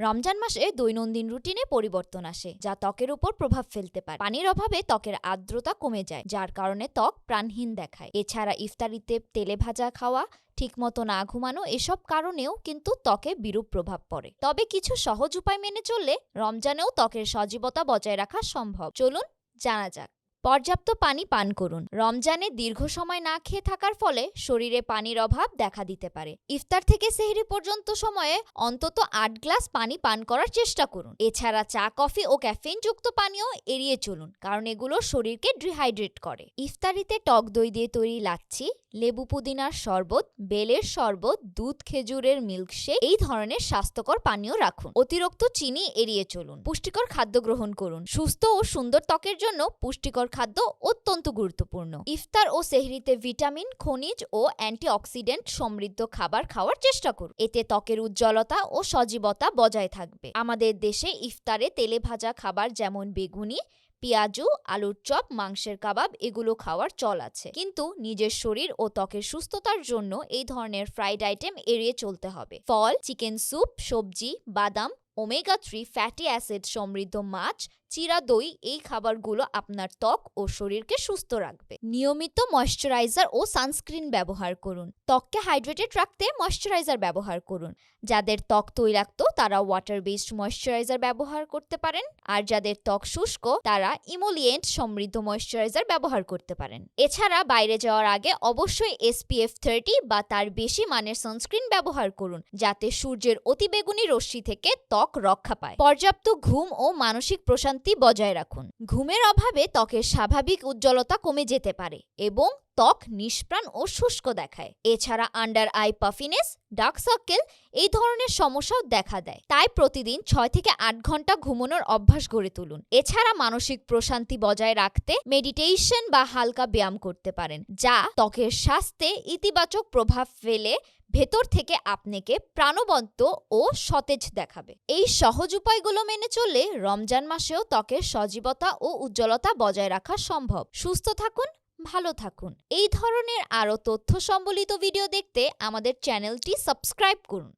রমজান মাসে দৈনন্দিন রুটিনে পরিবর্তন আসে, যা ত্বকের উপর প্রভাব ফেলতে পারে। পানির অভাবে ত্বকের আর্দ্রতা কমে যায়, যার কারণে ত্বক প্রাণহীন দেখায়। এছাড়া ইফতারিতে তেলে ভাজা খাওয়া, ঠিকমতো না ঘুমানো এসব কারণেও কিন্তু ত্বকে বিরূপ প্রভাব পড়ে। তবে কিছু সহজ উপায় মেনে চললে রমজানেও ত্বকের সজীবতা বজায় রাখা সম্ভব। চলুন, জানা যাক। পর্যাপ্ত পানি পান করুন। রমজানে দীর্ঘ সময় না খেয়ে থাকার ফলে শরীরে পানির অভাব দেখা দিতে পারে। ইফতার থেকে সেহরি পর্যন্ত সময়ে অন্তত আট গ্লাস পানি পান করার চেষ্টা করুন। এছাড়া চা, কফি ও ক্যাফিনযুক্ত পানীয় এড়িয়ে চলুন, কারণ এগুলো শরীরকে ডিহাইড্রেট করে। ইফতারিতে টক দই দিয়ে তৈরি লাচ্ছি, লেবু পুদিনার শরবত, বেলের শরবত, দুধ, খেজুরের মিল্কশেক, এই ধরনের স্বাস্থ্যকর পানীয় রাখুন। অতিরিক্ত চিনি এড়িয়ে চলুন। পুষ্টিকর খাদ্য গ্রহণ করুন। সুস্থ ও সুন্দর ত্বকের জন্য পুষ্টিকর খাদ্য অত্যন্ত গুরুত্বপূর্ণ। ইফতার ও সেহরিতে ভিটামিন, খনিজ ও অ্যান্টিঅক্সিডেন্ট সমৃদ্ধ খাবার খাওয়ার চেষ্টা করুন। এতে ত্বকের উজ্জ্বলতা ও সজীবতা বজায় থাকবে। আমাদের দেশে ইফতারে তেলে ভাজা খাবার যেমন বেগুনি, পেঁয়াজু, আলুর চপ, মাংসের কাবাব এগুলো খাওয়ার চল আছে। কিন্তু নিজের শরীর ও ত্বকের সুস্থতার জন্য এই ধরনের ফ্রাইড আইটেম এড়িয়ে চলতে হবে। ফল, চিকেন স্যুপ, সবজি, বাদাম, ওমেগা থ্রি ফ্যাটি অ্যাসিড সমৃদ্ধ মাছ চিরা দই এই খাবারগুলো আপনার ত্বক ও শরীরকে সুস্থ রাখবে। নিয়মিত ময়শ্চারাইজার ও সানস্ক্রিন ব্যবহার করুন। ত্বককে হাইড্রেটেড রাখতে ময়শ্চারাইজার ব্যবহার করুন। যাদের ত্বক তৈলাক্ত তারা ওয়াটার বেসড ময়শ্চারাইজার ব্যবহার করতে পারেন। আর যাদের ত্বক শুষ্ক, তারা ইমোলিয়েন্ট সমৃদ্ধ ময়শ্চারাইজার ব্যবহার করতে পারেন। এছাড়া বাইরে যাওয়ার আগে অবশ্যই এসপিএফ থার্টি বা তার বেশি মানের সানস্ক্রিন ব্যবহার করুন, যাতে সূর্যের অতিবেগুনি রশ্মি থেকে ত্বক রক্ষা পায়। পর্যাপ্ত ঘুম ও মানসিক প্রশান্তি বজায় রাখুন। ঘুমের অভাবে ত্বকের স্বাভাবিক উজ্জ্বলতা কমে যেতে পারে এবং ত্বক নিষ্প্রাণ ও শুষ্ক দেখায়। এছাড়া under eye puffiness dark circle এই ধরনের সমস্যাও দেখা দেয়। তাই প্রতিদিন ছয় থেকে আট ঘণ্টা ঘুমানোর অভ্যাস গড়ে তুলুন। এছাড়া মানসিক প্রশান্তি বজায় রাখতে মেডিটেশন বা হালকা ব্যায়াম করতে পারেন, যা ত্বকের স্বাস্থ্যে ইতিবাচক প্রভাব ফেলে ভেতর থেকে আপনাকে প্রাণবন্ত ও সতেজ দেখাবে। এই সহজ উপায়গুলো মেনে চললে রমজান মাসেও ত্বকের সজীবতা ও উজ্জ্বলতা বজায় রাখা সম্ভব। সুস্থ থাকুন ভালো থাকুন। এই ধরনের আরও তথ্য সম্বলিত ভিডিও দেখতে আমাদের চ্যানেলটি সাবস্ক্রাইব করুন।